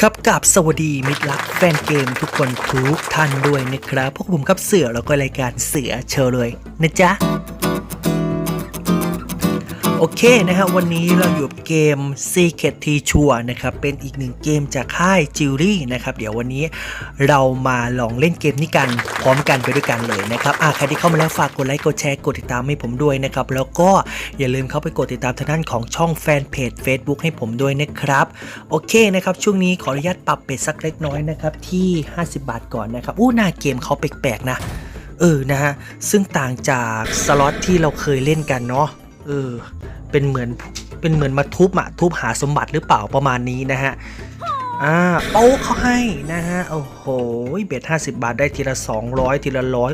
ครับกับสวัสดีมิตรรักแฟนเกมทุกคนทุกท่านด้วยนะครับ พวกผมครับเสือแล้วก็รายการเสือเชิญเลยนะจ๊ะ อเคนะฮะวันนี้เราอยู่เกม Secret t t o u r นะครับเป็นอีกหนึ่งเกมจากค่ายจิวรี่นะครับเดี๋ยววันนี้เรามาลองเล่นเกมนี้กันพร้อมกันไปด้วยกันเลยนะครับอะใครที่เข้ามาแล้วฝากกดไลค์กดแชร์กดติดตามให้ผมด้วยนะครับแล้วก็อย่าลืมเข้าไปกดติดตามทางด้านของช่องแฟนเพจ Facebook ให้ผมด้วยนะครับโอเคนะครับช่วงนี้ขออนุญาตปรับเป็ดสักเล็กน้อยนะครับที่ 50 บาทก่อนนะครับอู้หน้าเกมเขาแปลกๆนะเออนะฮะซึ่งต่างจากสล็อตที่เราเคยเล่นกันเนาะเออ เป็นเหมือนเป็นเหมือนมาทุบอะทุบหาสมบัติหรือเปล่าประมาณนี้นะฮะอ่าโป๊เขาให้นะฮะโอ้โหเบ็ดห้าสิบาทได้ทีละ 200 ทีละร้อย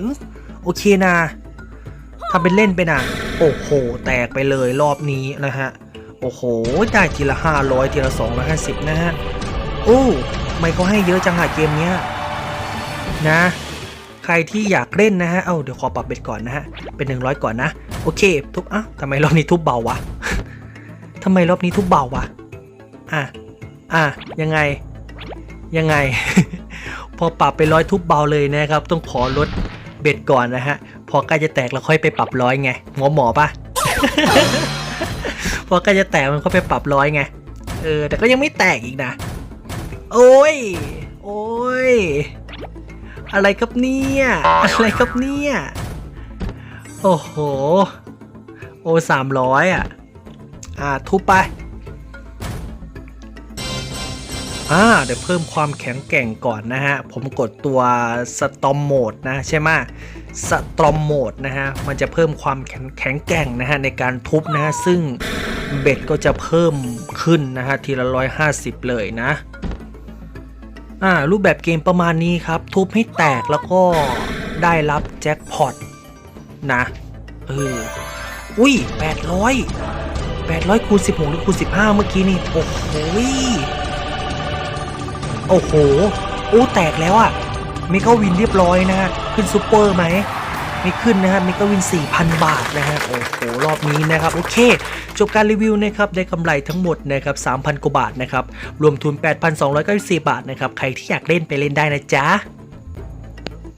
โอเคนะทำเป็นเล่นไปนะโอ้โห แตกไปเลยรอบนี้นะฮะโอ้โห ได้ทีละ 500 ทีละ 250 นะฮะโอ้ไม่เขาให้เยอะจังอะเกมเนี้ยนะ รที่อยากเล่นนะฮะ เอาเดี๋ยวขอปรับเบ็ดก่อนนะฮะ เป็น 100 ก่อนนะ โอเค ทุบอะทำไมรอบนี้ทุบเบาวะทำไมรอบนี้ทุบเบาวะ อะ อะ ยังไง ยังไง พอปรับไปร้อยทุบเบาเลยนะครับ ต้องขอลดเบ็ดก่อนนะฮะ พอใกล้จะแตกแล้วค่อยไปปรับร้อยไง หมอหมอปะพอใกล้จะแตกมันก็ไปปรับร้อยไง เออ แต่ก็ยังไม่แตกอีกนะ โอ้ยโอ้ย อะไรครับเนี่ย อะไรครับเนี่ย โอ้โห โอ้สามร้อยอะ อ่า ทุบไป อ่า เดี๋ยวเพิ่มความแข็งแกร่งก่อนนะฮะ ผมกดตัวสตอมโหมดนะ ใช่ไหมสตอมโหมดนะฮะ มันจะเพิ่มความแข็งแข็งแกร่งนะฮะ ในการทุบนะฮะ ซึ่งเบ็ดก็จะเพิ่มขึ้นนะฮะ ทีละร้อยห้าสิบเลยนะ อ่ารูปแบบเกมประมาณนี้ครับ ทุบให้แตกแล้วก็ได้รับแจ็คพอตนะเอออุ้ยแปดร้อยแปดร้อยคูณสิบหกหรือคูณสิบห้าเมื่อกี้นี่ โอ้โหโอ้โห โอ้ แตกแล้วอะเมกาวินเรียบร้อยนะฮะขึ้นซูเปอร์ไหม ไม่ขึ้นนะฮะเมกาวิน 4,000 บาทนะฮะโอ้โหรอบนี้นะครับโอเค จบการรีวิวนะครับได้กำไรทั้งหมดนะครับ 3,000 กว่าบาทนะครับ รวมทุน 8,294 บาทนะครับ ใครที่อยากเล่นไปเล่นได้นะจ๊ะ